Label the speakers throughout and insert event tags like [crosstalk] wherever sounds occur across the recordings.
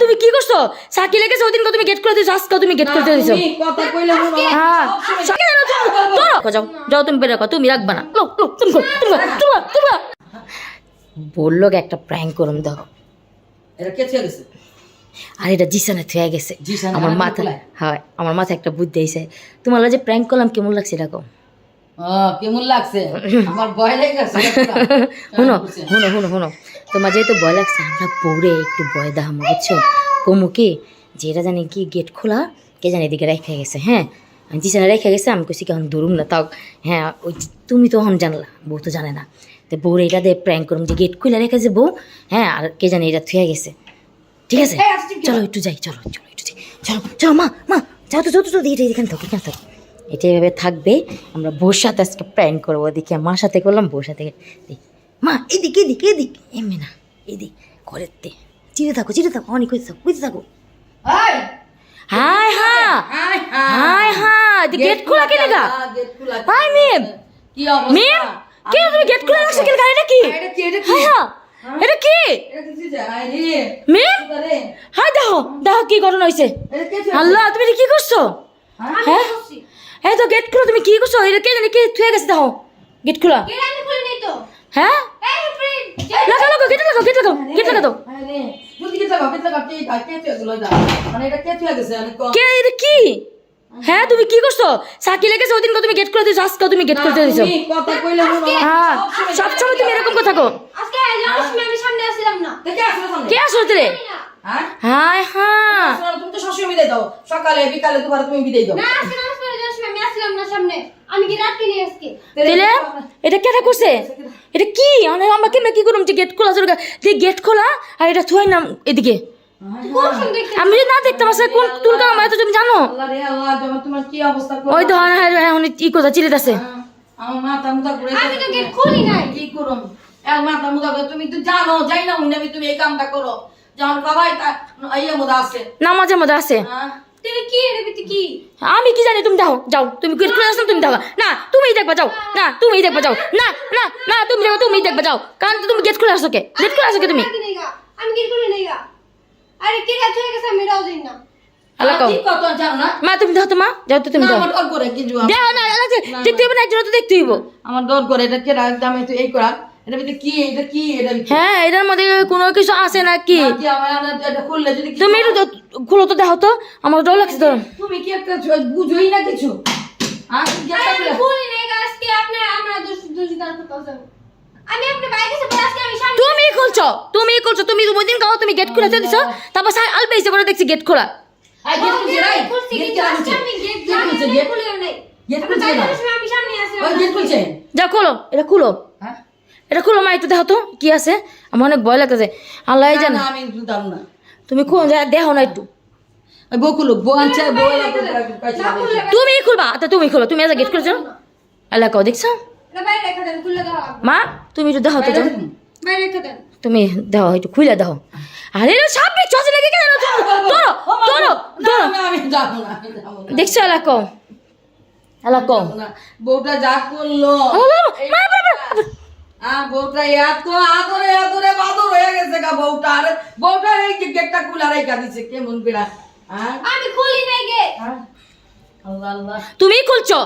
Speaker 1: তুমি কি করছ সাকি লেগেছে ওই দিন তুমি গেট করে দিয়েছ আজকে তুমি গেট করে
Speaker 2: না।
Speaker 1: হ্যাঁ তোমরা- যাও যাও তুমি বেরো তুমি রাখবা না তুমি তুমি তুমি। বলল একটা প্র্যাঙ্ক করুম দেখো
Speaker 2: এটা কে গেছে?
Speaker 1: আর এটা জিসানে থুয়ে গেছে আমার
Speaker 2: হাতে
Speaker 1: মাথা
Speaker 2: তুলায়?
Speaker 1: হয় আমার মাথায় একটা বুদ্ধি আইছে তোমার যে প্র্যাঙ্ক করলাম কেমন লাগছে এরকম
Speaker 2: কেমন লাগছে? আমার ভয় লেগে [laughs]
Speaker 1: শুনো শুনো শুনো শুনো। তোমার যেহেতু ভয় লাগছে আমরা পড়ে একটু ভয় দাম বুঝছ? কমু কি যে এটা জানি কি গেট খোলা কে জানি এদিকে রেখে গেছে হ্যাঁ? জিসানে রেখে গেছে আমি কইছি কেমন ধরুম না তাও হ্যাঁ ওই তুমি তো এখন জানলা বউ তো জানে না। তো বউরে এটা দিয়ে প্র্যাঙ্ক করুম যে গেট খুলে রেখেছে বউ হ্যাঁ আর কে জানি এটা থুয়ে গেছে। ঠিক আছে? চলো একটু যাই চলো চলো একটু যাই। চলো চলো মা মা যাও তো যাও তো এখানে থাকো এখানে থাকো। এটা এভাবে থাকবে আমরা বউর সাথে আজকে প্র্যাঙ্ক করব ওদিকে মার সাথে করলাম বউর সাথে মা এদিক এদিক এদিক। এমনি না এদিক ঘরের তে। চিড়ে থাকো চিড়ে থাকো অনেক কইতে থাকো। কইতে থাকো
Speaker 2: হাই
Speaker 1: হ্যাঁ
Speaker 2: হাই
Speaker 1: হ্যাঁ গেট খোলা কে লাগা
Speaker 2: গেট খোলা
Speaker 1: হাই মেম।
Speaker 2: কি অবস্থা?
Speaker 1: মেম কে তুমি গেট খোলা রাখছো কে? এটা কি
Speaker 2: এটা কি? এটা কি?
Speaker 1: হ্যাঁ এটা কি মেম
Speaker 2: আরে
Speaker 1: দেখো দেখো কি ঘটনা হয়েছে আল্লাহ তুমি কি করছ?
Speaker 2: হ্যাঁ?
Speaker 1: হ্যাঁ এই তো গেট খুলো তুমি কি করছ? এটা কে জানি কে থুয়ে গেছে দেখো। গেট খোলা। হ্যাঁ? লাগা লাগা গেট লাগাও গেট লাগাও গেট লাগা দাও
Speaker 2: কে এটা মানে এটা কে ছেড়ে গেছে আমি কম
Speaker 1: কে এটা কি? হ্যাঁ তুমি কি করছ? সাকি লেগেছে ওই দিন তুমি গেট করে দিয়েছ আজকে তুমি গেট করে দিয়েছ
Speaker 2: তুমি কথা কইলে শুনো না।
Speaker 1: হ্যাঁ
Speaker 2: সবসময়-
Speaker 1: তুমি এরকম কথা কো
Speaker 3: আজকে আমি সামনে আসছিলাম না।
Speaker 2: দেখে আসলে সামনে।
Speaker 1: কে আসো রে
Speaker 2: হ্যাঁ?
Speaker 1: হাই হ্যাঁ।
Speaker 2: তুমি তো সবসময় বিদায় দাও। সকালে বিকালে দুবার তুমি বিদায় দাও।
Speaker 3: না আজকে নামাজ পড়ে যাওয়ার সময় আমি আসছিলাম না সামনে। আমি কি রাত কিনে আজকে?
Speaker 1: তাহলে এটা কেটা করছে? এটা কি? আমরা কেমনে কি করুম যে গেট খোলা আছে যে গেট খোলা আর এটা থুয়াই নাম এদিকে।
Speaker 3: কোন সময় দেখতে
Speaker 1: আমি যদি না দেখতাম আসলে কোন তুলকা আমার তো তুমি জানো?
Speaker 2: আল্লাহ রে আল্লাহ তোমার তোমার কি অবস্থা? করো?
Speaker 1: ওই তো হ্যাঁ হ্যাঁ ই কথা চিলিতাছে
Speaker 2: হ্যাঁ, আমার মাথা মুথা ঘুরে
Speaker 3: আমি তো গেট খুলি নাই।
Speaker 2: কি করুম? এর মাথা মুথা তুমি তো জানো যাই না উনি তুমি এই কামটা করো। যখন ইয়ে মধ্যে আছে।
Speaker 1: নামাজের মধ্যে আছে।
Speaker 2: হ্যাঁ?
Speaker 1: আমি কি জানি তুমি দেখো যাও তুমি তুমি দেখো। না তুমি দেখবা যাও। না তুমি দেখবা যাও। না না না তুমি দেখো তুমি দেখবা যাও। কারণ তুমি গেট খুলে আসো কে? গেট খুলে আসো কে তুমি?
Speaker 3: আমি কিনে গা আমি গেট খুলি নাই আরে কি রাত হয়ে গেছে? আমি রাও দিন না।
Speaker 1: হ্যালো কও।
Speaker 2: কি কত জানো না?
Speaker 1: মা তুমি দেখো তো মা। যাও তো তুমি দেখো।
Speaker 2: আমার ডর করে
Speaker 1: দেখো না দেখতে হবে না একজন তো দেখতে হইব।
Speaker 2: আমার ডর করে এটা কে রাখ দামে তো এই করা এটা ভিতরে কি এটা কি এটা ভিতরে?
Speaker 1: হ্যাঁ এটার মধ্যে কোনো কিছু আছে তুমি একটু তো- খুলো তো দেখো তো আমার ডর লাগছে তো।
Speaker 2: তুমি কি একটা বুঝোই না কিছু?
Speaker 1: তুমি খুলছো তুমি খুলছো তুমি ওই দিন কাও তুমি গেট খুলে দিছো তারপর সাই আলবে এসে পরে দেখছি গেট খোলা। যা খোলো এটা খুলো।
Speaker 2: হ্যাঁ?
Speaker 1: এটা খুলো মা একটু দেখো তো কি আছে আমার অনেক ভয় লাগতেছে আল্লাহ জানে
Speaker 2: না, আমি বুঝতাম না
Speaker 1: তুমি যা দেখো না একটু
Speaker 2: এলা
Speaker 1: তুমি খুলবা আচ্ছা তুমি খুলো তুমি আজ গেট খুলেছো আল্লাহ কাও দেখছ
Speaker 3: এটা বাইরে রেখে দেন খুলে দেওয়া
Speaker 1: মা তুমি একটু দেখো তো
Speaker 3: বাইরে রেখে দেন
Speaker 1: তুমি দেখো একটু খুলে দেখো আরে সাপ দেখছ আছে নাকি কেন তোর তোর তোর
Speaker 2: আমি আমি যাব না
Speaker 1: দেখছ আল্লাহ কও আল্লাহ কও
Speaker 2: বউটা যা করল বউটা এত আদরে আদরে বাদর হয়ে গেছে গা এই গেটটা খুলা রেখা দিছে কেমন বিড়া?
Speaker 3: আমি খুলি নাই গে?
Speaker 2: আল্লাহ আল্লাহ।
Speaker 1: তুমি খুলছো?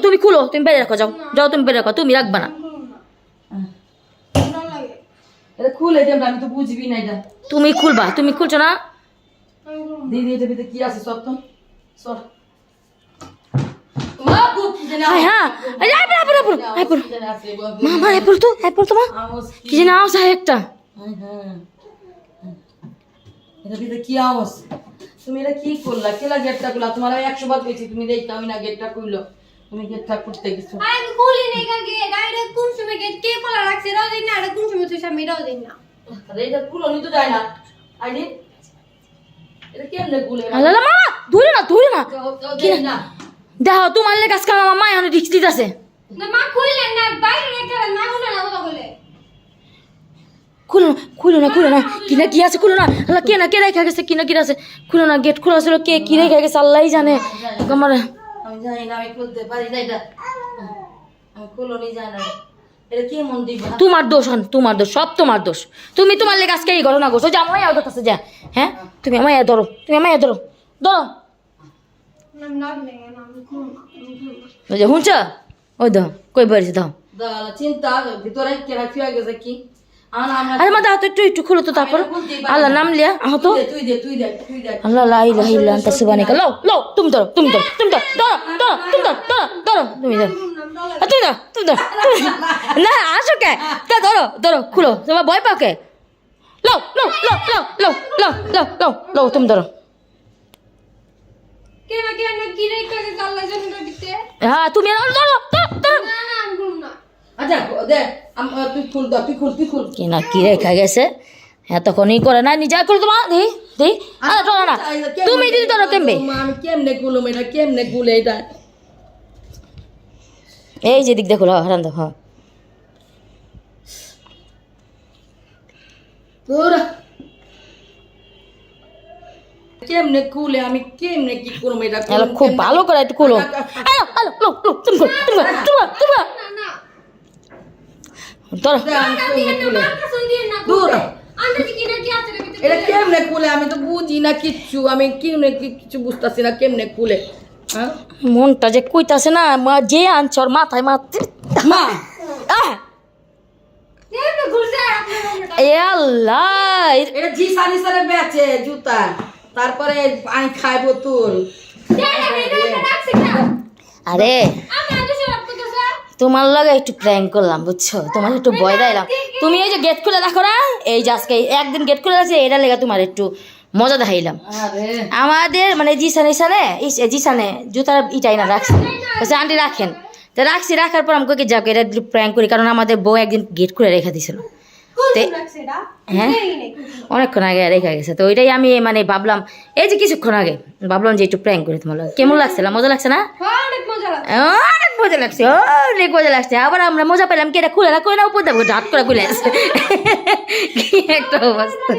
Speaker 1: তুমি খুলো তুমি বেড়ে রাখো যাও। যাও তুমি বেড়ে রাখো তুমি রাখবা না
Speaker 3: খুলুন না
Speaker 2: আহ,
Speaker 3: ভালো লাগে
Speaker 2: এটা খুলে দেব আমি তো বুঝবি না এটা
Speaker 1: তুমি খুলবা তুমি খুলছো না
Speaker 2: দিদি এটা ভিতরে কি আছে সব তো সর কি
Speaker 1: হ্যাঁ হ্যাঁ
Speaker 2: আওয়াজ
Speaker 1: হয়
Speaker 2: হ্যাঁ, হ্যাঁ। তুমি এটা কি করলা কেলা গেটটা খুলা তোমার একশো বার পেয়েছি তুমি দেখতে আমি না গেটটা খুললো তুমি গেটটা করতে গেছো
Speaker 3: আমি খুলি নাই গাড়িটা কোন সময় গেট কে খোলা রাখছে রাও দিন না এটা কোন সময় তুই সামনে রাও দিন না।
Speaker 2: আরে এটা তো যায় না। আইডি এটা কেমনে খুলে?
Speaker 1: আল্লাহ মা ধরে না ধরে না।
Speaker 2: না।
Speaker 1: দেখো তোমার এখন রিক্স দিতেছে।
Speaker 3: না মা খুললেন না বাইরে রেখে না খুলে না কথা বলে
Speaker 1: খুলো না খুলো না খুলো না। কি কি আছে খুলো না। আল্লাহ কে না কে রেখে গেছে কিনা কি আছে? খুলো না গেট খোলা ছিল কে কি রেখে গেছে আল্লাহই জানে। আমার
Speaker 2: আমি জানি না আমি খুলতে পারি না এটা। আমি খুলো জানি না। কি মন
Speaker 1: তোমার দোষ হন তোমার দোষ সব তোমার দোষ। তুমি তোমার লেগে আজকে এই ঘটনা করছ যে আমার ওদের কাছে যা হ্যাঁ? তুমি আমার ধরো তুমি আমার ধরো ধরো।
Speaker 3: না।
Speaker 1: ওই দাও কই বেরিয়েছে দাও।
Speaker 2: চিন্তা ভিতরে কেনা কি হয়ে গেছে কি?
Speaker 1: আরে মা দাও তো একটু একটু খুলো তো তারপর। আল্লাহ নাম লিয়া আহ তো।
Speaker 2: দে, তুই দে তুই দে তুই দে।
Speaker 1: আল্লাহ লা ইলাহা ইল্লা আনতা সুবহানাকা লাও লাও তুমি ধরো তুমি ধরো তুমি ধরো ধরো ধরো তুমি ধরো ধরো ধরো তুমি ধরো। তুমি ধরো তুমি ধরো। [laughs] না আসো কে? তা ধরো ধরো খুলো। তোমার ভয় পাও কে? লাও লাও লাও লাও লাও লাও লাও লাও লাও তুমি ধরো। হ্যাঁ তুমি ধরো ধরো ধরো ধরো
Speaker 3: না না আমি খুলবো না
Speaker 2: আচ্ছা দে আম- আ, তুই খুল দাও তুই খুল তুই খুল
Speaker 1: কি না কি রেখা গেছে? করে না। নিজা করে তোমার দি দি না।
Speaker 2: কেমনে-
Speaker 1: তুমি দিদি ধরো কেমবে
Speaker 2: কেমনে? খুলুম এটা কেমনে খুলে এটা?
Speaker 1: এই যে দিক দেখো হারান দেখো।
Speaker 2: কেমনে খুলে আমি কেমনে কি করব এটা
Speaker 1: খুব ভালো করে একটু তুমি ধরো
Speaker 2: দূর এটা কেমনে আমি তো বুঝি কিচ্ছু। আমি কেমনে কিচ্ছু বুঝতেছি না কেমনে খুলে। হ্যাঁ?
Speaker 1: মনটা যে কইতাছে না মা যে আনছে ওর মাথায় মারতে
Speaker 2: মা।
Speaker 1: আল্লাহ
Speaker 2: এটা জি সারি সারে বেচে জুতা। তারপরে
Speaker 3: আই খাইব তোর।
Speaker 1: আরে। তোমার লগে একটু প্র্যাঙ্ক করলাম বুঝছ? তোমার একটু ভয় দিলাম তুমি এই যে গেট খুলে রাখো না এই যে আজকে একদিন গেট খুলে রাখছে এটা লেগে তোমার একটু মজা দেখাইলাম। আমাদের মানে জিসানে সানে জি জিসানে জুতার ইটাই না রাখছে। বলছে আন্টি রাখেন। তা রাখছি রাখার পর আমাকে যাকে এটা একটু প্র্যাঙ্ক করি কারণ আমাদের বউ একদিন গেট খুলে রেখে
Speaker 3: এটা
Speaker 1: হ্যাঁ? অনেকক্ষণ আগে রেখে গেছে। তো ওইটাই আমি মানে ভাবলাম এই যে কিছুক্ষণ আগে ভাবলাম যে একটু প্র্যাঙ্ক করি তোমার। কেমন লাগছিল মজা লাগছে না?
Speaker 3: হ্যাঁ, অনেক মজা লাগছে।
Speaker 1: অনেক মজা লাগছে অনেক মজা লাগছে। আবার আমরা মজা পেলাম কি এটা খুলে না করে না উপর দেবো হাত করে খুলে আসছে কি একটা অবস্থা।